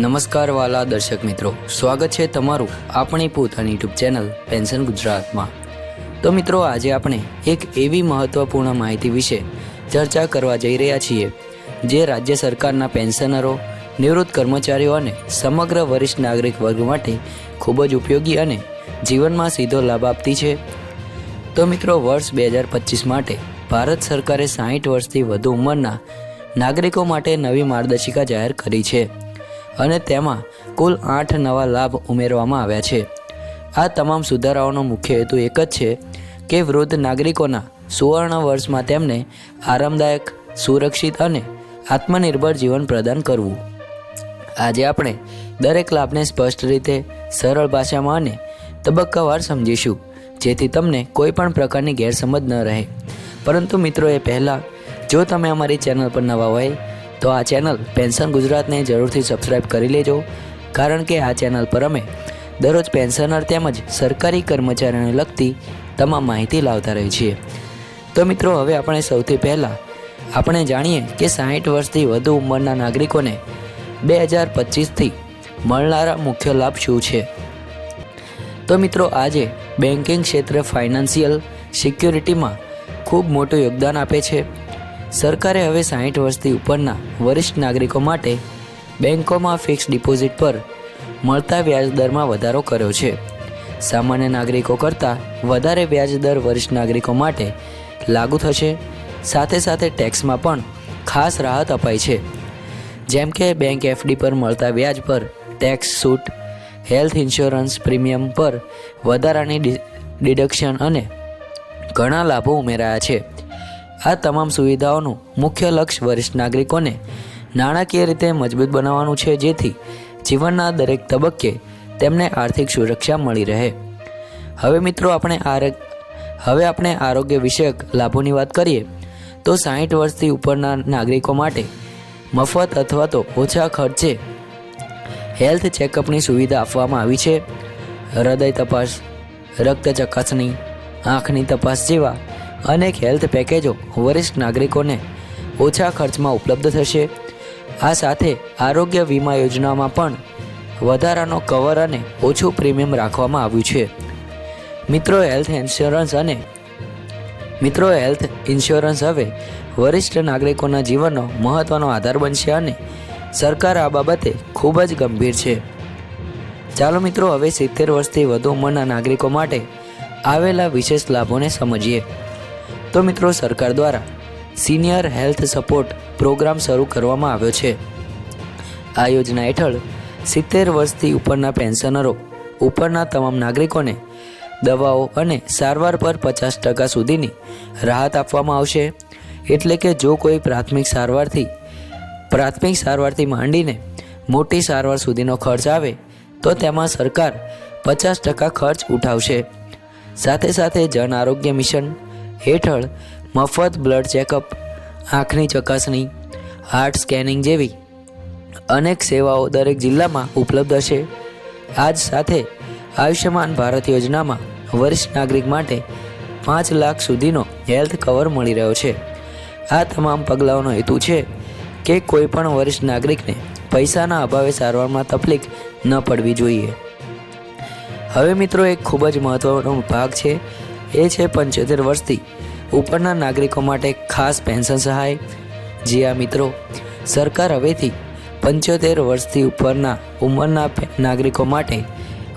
નમસ્કાર વાલા દર્શક મિત્રો, સ્વાગત છે તમારું આપણી પોતાની યુટ્યુબ ચેનલ પેન્શન ગુજરાતમાં. તો મિત્રો, આજે આપણે એક એવી મહત્ત્વપૂર્ણ માહિતી વિશે ચર્ચા કરવા જઈ રહ્યા છીએ, જે રાજ્ય સરકારના પેન્શનરો, નિવૃત્ત કર્મચારીઓ અને સમગ્ર વરિષ્ઠ નાગરિક વર્ગ માટે ખૂબ જ ઉપયોગી અને જીવનમાં સીધો લાભ આપતી છે. તો મિત્રો, વર્ષ બે હજાર પચીસ માટે ભારત સરકારે સાહીઠ વર્ષથી વધુ ઉંમરના નાગરિકો માટે નવી માર્ગદર્શિકા જાહેર કરી છે. અને તેમાં કુલ આઠ નવા લાભ ઉમેરવામાં આવ્યા છે. આ તમામ સુધારાઓનો મુખ્ય હેતુ એક જ છે કે વૃદ્ધ નાગરિકોના સુવર્ણ વર્ષમાં તેમને આરામદાયક, સુરક્ષિત અને આત્મનિર્ભર જીવન પ્રદાન કરવું. આજે આપણે દરેક લાભને સ્પષ્ટ રીતે, સરળ ભાષામાં અને તબક્કાવાર સમજીશું, જેથી તમને કોઈ પણ પ્રકારની ગેરસમજ ન રહે. પરંતુ મિત્રો, એ પહેલાં, જો તમે અમારી ચેનલ પર નવા હોય તો આ ચેનલ પેન્શન ગુજરાતને જરૂરથી સબસ્ક્રાઇબ કરી લેજો. કારણ કે આ ચેનલ પર અમે દરરોજ પેન્શનર તેમજ સરકારી કર્મચારીઓને લગતી તમામ માહિતી લાવતા રહીએ છીએ. તો મિત્રો, હવે આપણે સૌથી પહેલાં આપણે જાણીએ કે સાહીઠ વર્ષથી વધુ ઉંમરના નાગરિકોને બે હજાર પચીસથી મળનારા મુખ્ય લાભ શું છે? તો મિત્રો, આજે બેન્કિંગ ક્ષેત્રે ફાઇનાન્સિયલ સિક્યોરિટીમાં ખૂબ મોટું યોગદાન આપે છે. સરકારે હવે સાહીઠ વર્ષથી ઉપરના વરિષ્ઠ નાગરિકો માટે બેન્કોમાં ફિક્સ ડિપોઝિટ પર મળતા વ્યાજ દરમાં વધારો કર્યો છે. સામાન્ય નાગરિકો કરતાં વધારે વ્યાજ દર વરિષ્ઠ નાગરિકો માટે લાગુ થશે. સાથે સાથે ટેક્સમાં પણ ખાસ રાહત અપાઈ છે. જેમ કે બેંક એફડી પર મળતા વ્યાજ પર ટેક્સ છૂટ હેલ્થ ઇન્સ્યોરન્સ પ્રીમિયમ પર વધારાની ડિડક્શન અને ઘણા લાભો ઉમેરાયા છે. આ તમામ સુવિધાઓનું મુખ્ય લક્ષ્ય વરિષ્ઠ નાગરિકોને નાણાકીય રીતે મજબૂત બનાવવાનું છે, જેથી જીવનના દરેક તબક્કે તેમને આર્થિક સુરક્ષા મળી રહે. હવે મિત્રો આપણે આરોગ હવે આપણે આરોગ્ય વિષયક લાભોની વાત કરીએ, તો સાહીઠ વર્ષથી ઉપરના નાગરિકો માટે મફત અથવા તો ઓછા ખર્ચે હેલ્થ ચેકઅપની સુવિધા આપવામાં આવી છે. હૃદય તપાસ રક્ત ચકાસણી આંખની તપાસ જેવા અનેક હેલ્થ પેકેજો વરિષ્ઠ નાગરિકોને ઓછા ખર્ચમાં ઉપલબ્ધ થશે. આ સાથે આરોગ્ય વીમા યોજનામાં પણ વધારાનો કવર અને ઓછું પ્રીમિયમ રાખવામાં આવ્યું છે. મિત્રો હેલ્થ ઇન્સ્યોરન્સ અને મિત્રો હેલ્થ ઇન્સ્યોરન્સ હવે વરિષ્ઠ નાગરિકોના જીવનનો મહત્વનો આધાર બનશે અને સરકાર આ બાબતે ખૂબ જ ગંભીર છે. ચાલો મિત્રો, હવે સિત્તેર વર્ષથી વધુ ઉંમરના નાગરિકો માટે આવેલા વિશેષ લાભોને સમજીએ. તો મિત્રો સરકાર દ્વારા સિનિયર હેલ્થ સપોર્ટ પ્રોગ્રામ શરૂ કરવામાં આવ્યો છે. આ યોજના હેઠળ સિત્તેર વર્ષથી ઉપરના પેન્શનરો, ઉપરના તમામ નાગરિકોને દવાઓ અને સારવાર પર પચાસ ટકા સુધીની રાહત આપવામાં આવશે. એટલે કે જો કોઈ પ્રાથમિક સારવારથી પ્રાથમિક સારવારથી માંડીને મોટી સારવાર સુધીનો ખર્ચ આવે, તો તેમાં સરકાર પચાસ ટકા ખર્ચ ઉઠાવશે. સાથે સાથે જન આરોગ્ય મિશન હેઠળ મફત બ્લડ ચેકઅપ, આંખની ચકાસણી, હાર્ટ સ્કેનિંગ જેવી અનેક સેવાઓ દરેક જિલ્લામાં ઉપલબ્ધ હશે. આજ સાથે આયુષ્યમાન ભારત યોજનામાં વરિષ્ઠ નાગરિક માટે પાંચ લાખ સુધીનો હેલ્થ કવર મળી રહ્યો છે. આ તમામ પગલાઓનો હેતુ છે કે કોઈ પણ વરિષ્ઠ નાગરિકને પૈસાના અભાવે સારવારમાં તકલીફ ન પડવી જોઈએ. હવે મિત્રો, એક ખૂબ જ મહત્વનો ભાગ છે એ છે પંચોતેર વર્ષથી ઉપરના નાગરિકો માટે ખાસ પેન્શન સહાય. જી આ મિત્રો, સરકાર હવેથી પંચોતેર વર્ષથી ઉપરના ઉંમરના નાગરિકો માટે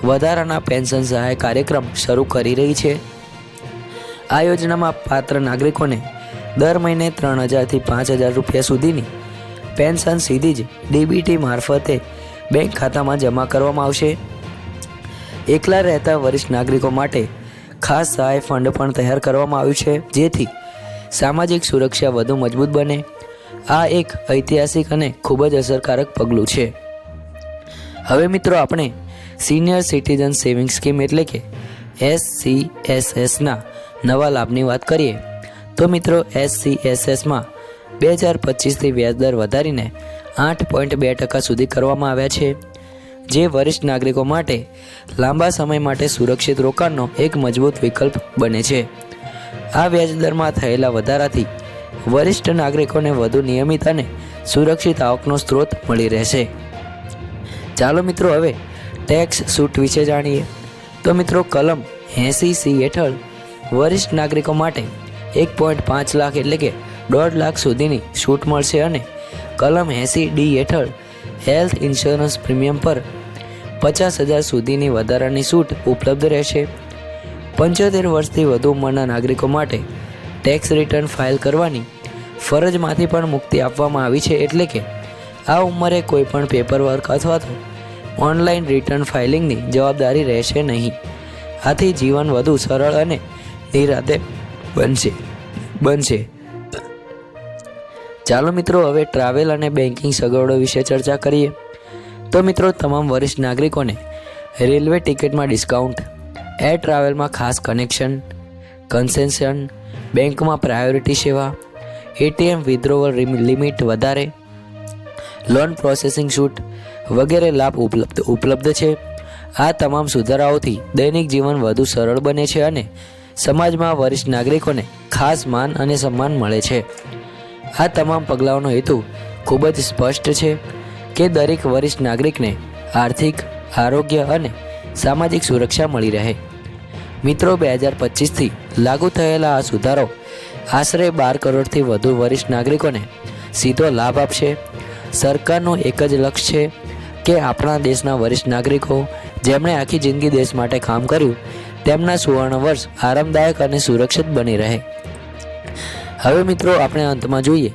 વધારાના પેન્શન સહાય કાર્યક્રમ શરૂ કરી રહી છે. આ યોજનામાં પાત્ર નાગરિકોને દર મહિને ત્રણ હજારથી પાંચ હજાર રૂપિયા સુધીની પેન્શન સીધી જ ડીબીટી મારફતે બેંક ખાતામાં જમા કરવામાં આવશે. એકલા રહેતા વરિષ્ઠ નાગરિકો માટે ખાસ સહાય ફંડ પણ તૈયાર કરવામાં આવ્યું છે, જેથી સામાજિક સુરક્ષા વધુ મજબૂત બને. આ એક ઐતિહાસિક અને ખૂબ જ અસરકારક પગલું છે. હવે મિત્રો આપણે સિનિયર સિટીઝન સેવિંગ સ્કીમ એટલે કે એસસીએસએસના નવા લાભની વાત કરીએ. તો મિત્રો એસસીએસએસમાં બે હજાર પચીસથી વ્યાજદર વધારીને આઠ પોઈન્ટ બે ટકા સુધી કરવામાં આવ્યા છે. જે વરિષ્ઠ નાગરિકો માટે લાંબા સમય માટે સુરક્ષિત રોકાણનો એક મજબૂત વિકલ્પ બને છે. આ વ્યાજદરમાં થયેલા વધારાથી વરિષ્ઠ નાગરિકોને વધુ નિયમિત અને સુરક્ષિત આવકનો સ્ત્રોત મળી રહેશે. ચાલો મિત્રો હવે ટેક્સ સૂટ વિશે જાણીએ. તો મિત્રો કલમ એંસી સી હેઠળ વરિષ્ઠ નાગરિકો માટે એક પોઈન્ટ પાંચ લાખ એટલે કે દોઢ લાખ સુધીની છૂટ મળશે અને કલમ એંસી ડી હેઠળ હેલ્થ ઇન્સ્યોરન્સ પ્રીમિયમ પર પચાસ હજાર સુધીની વધારાની છૂટ ઉપલબ્ધ રહેશે. પંચોતેર વર્ષથી વધુ ઉંમરના નાગરિકો માટે ટેક્સ રિટર્ન ફાઇલ કરવાની ફરજમાંથી પણ મુક્તિ આપવામાં આવી છે એટલે કે આ ઉંમરે કોઈ પણ પેપરવર્ક અથવા તો ઓનલાઈન રિટર્ન ફાઇલિંગની જવાબદારી રહેશે નહીં. આથી જીવન વધુ સરળ અને નિરાતે બનશે. બનશે. ચાલો મિત્રો હવે ટ્રાવેલ અને બેન્કિંગ સગવડો વિશે ચર્ચા કરીએ. તો મિત્રો તમામ વરિષ્ઠ નાગરિકોને રેલવે ટિકિટમાં ડિસ્કાઉન્ટ એર ટ્રાવેલમાં ખાસ કનેક્શન કન્સેશન બેંકમાં પ્રાયોરિટી સેવા એટીએમ વિથડ્રોવલ લિમિટ વધારે લોન પ્રોસેસિંગ છૂટ વગેરે લાભ ઉપલબ્ધ ઉપલબ્ધ છે. આ તમામ સુધારાઓથી દૈનિક જીવન વધુ સરળ બને છે અને સમાજમાં વરિષ્ઠ નાગરિકોને ખાસ માન અને સન્માન મળે છે. આ તમામ પગલાઓનો હેતુ ખૂબ જ સ્પષ્ટ છે કે દરેક વરિષ્ઠ નાગરિકને આર્થિક, આરોગ્ય અને સામાજિક સુરક્ષા મળી રહે. મિત્રો, બે હજાર પચીસથી લાગુ થયેલા આ સુધારો આશરે બાર કરોડથી વધુ વરિષ્ઠ નાગરિકોને સીધો લાભ આપશે. સરકારનું એક જ લક્ષ્ય છે કે આપણા દેશના વરિષ્ઠ નાગરિકો જેમણે આખી જિંદગી દેશ માટે કામ કર્યું, તેમના સુવર્ણ વર્ષ આરામદાયક અને સુરક્ષિત બની રહે. હવે મિત્રો આપણે અંતમાં જોઈએ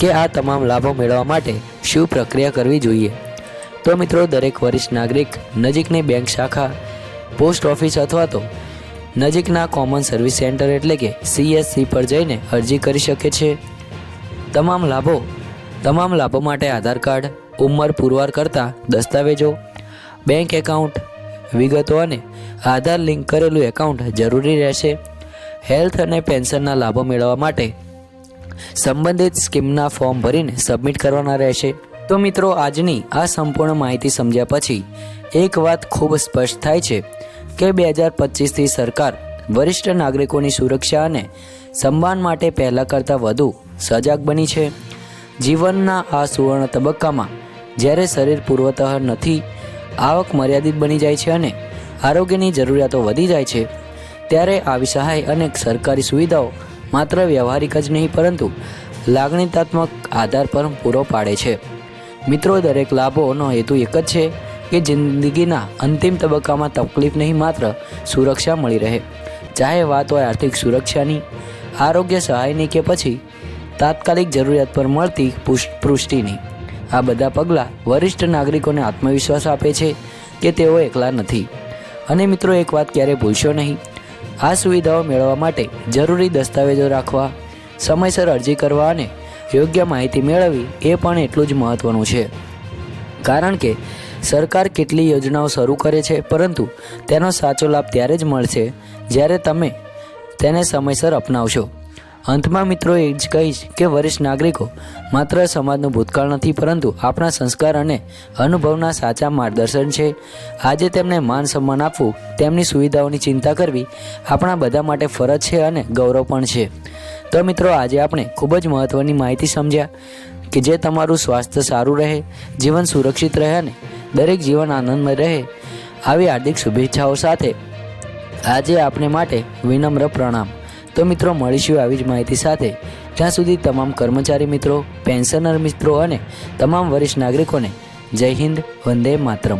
કે આ તમામ લાભો મેળવવા માટે શું પ્રક્રિયા કરવી જોઈએ. તો મિત્રો દરેક વરિષ્ઠ નાગરિક નજીકની બેંક શાખા, પોસ્ટ ઓફિસ અથવા તો નજીકના કોમન સર્વિસ સેન્ટર એટલે કે સીએસસી પર જઈને અરજી કરી શકે છે. તમામ લાભો તમામ લાભો માટે આધાર કાર્ડ, ઉંમર પુરવાર કરતા દસ્તાવેજો, બેંક એકાઉન્ટ, વિગતો અને આધાર લિંક કરેલું એકાઉન્ટ જરૂરી રહેશે. હેલ્થ અને પેન્શનના લાભો મેળવવા માટે સંબંધિત સ્કીમના ફોર્મ ભરીને સબમિટ કરવાના રહેશે. તો મિત્રો, આજની આ સંપૂર્ણ માહિતી સમજ્યા પછી એક વાત ખૂબ સ્પષ્ટ થાય છે કે બે હજાર પચીસથી સરકાર વરિષ્ઠ નાગરિકોની સુરક્ષા અને સન્માન માટે પહેલાં કરતાં વધુ સજાગ બની છે. જીવનના આ સુવર્ણ તબક્કામાં જ્યારે શરીર પૂર્વતઃ નથી, આવક મર્યાદિત બની જાય છે અને આરોગ્યની જરૂરિયાતો વધી જાય છે, ત્યારે આવી સહાય અને સરકારી સુવિધાઓ માત્ર વ્યવહારિક જ નહીં, પરંતુ લાગણીતાત્મક આધાર પર પૂરો પાડે છે. મિત્રો, દરેક લાભોનો હેતુ એક જ છે કે જિંદગીના અંતિમ તબક્કામાં તકલીફ નહીં, માત્ર સુરક્ષા મળી રહે. ચાહે વાત હોય આર્થિક સુરક્ષાની, આરોગ્ય સહાયની કે પછી તાત્કાલિક જરૂરિયાત પર મળતી પુષ- પુષ્ટિની. આ બધા પગલાં વરિષ્ઠ નાગરિકોને આત્મવિશ્વાસ આપે છે કે તેઓ એકલા નથી. અને મિત્રો, એક વાત ક્યારેય ભૂલશો નહીં. આ સુવિધાઓ મેળવવા માટે જરૂરી દસ્તાવેજો રાખવા, સમયસર અરજી કરવા અને યોગ્ય માહિતી મેળવવી એ પણ એટલું જ મહત્ત્વનું છે. કારણ કે સરકાર કેટલી યોજનાઓ શરૂ કરે છે, પરંતુ તેનો સાચો લાભ ત્યારે જ મળશે જ્યારે તમે તેને સમયસર અપનાવશો. અંતમાં મિત્રો એ જ કહીશ કે વરિષ્ઠ નાગરિકો માત્ર સમાજનું ભૂતકાળ નથી, પરંતુ આપણા સંસ્કાર અને અનુભવના સાચા માર્ગદર્શન છે. આજે તેમને માન સન્માન આપવું, તેમની સુવિધાઓની ચિંતા કરવી આપણા બધા માટે ફરજ છે અને ગૌરવ પણ છે. તો મિત્રો, આજે આપણે ખૂબ જ મહત્ત્વની માહિતી સમજ્યા કે જે તમારું સ્વાસ્થ્ય સારું રહે, જીવન સુરક્ષિત રહે અને દરેક જીવન આનંદમય રહે આવી હાર્દિક શુભેચ્છાઓ સાથે આજે આપને માટે વિનમ્ર પ્રણામ. તો મિત્રો, મળીશું આવી જ માહિતી સાથે. ત્યાં સુધી તમામ કર્મચારી મિત્રો, પેન્શનર મિત્રો અને તમામ વરિષ્ઠ નાગરિકોને જય હિન્દ, વંદે માતરમ.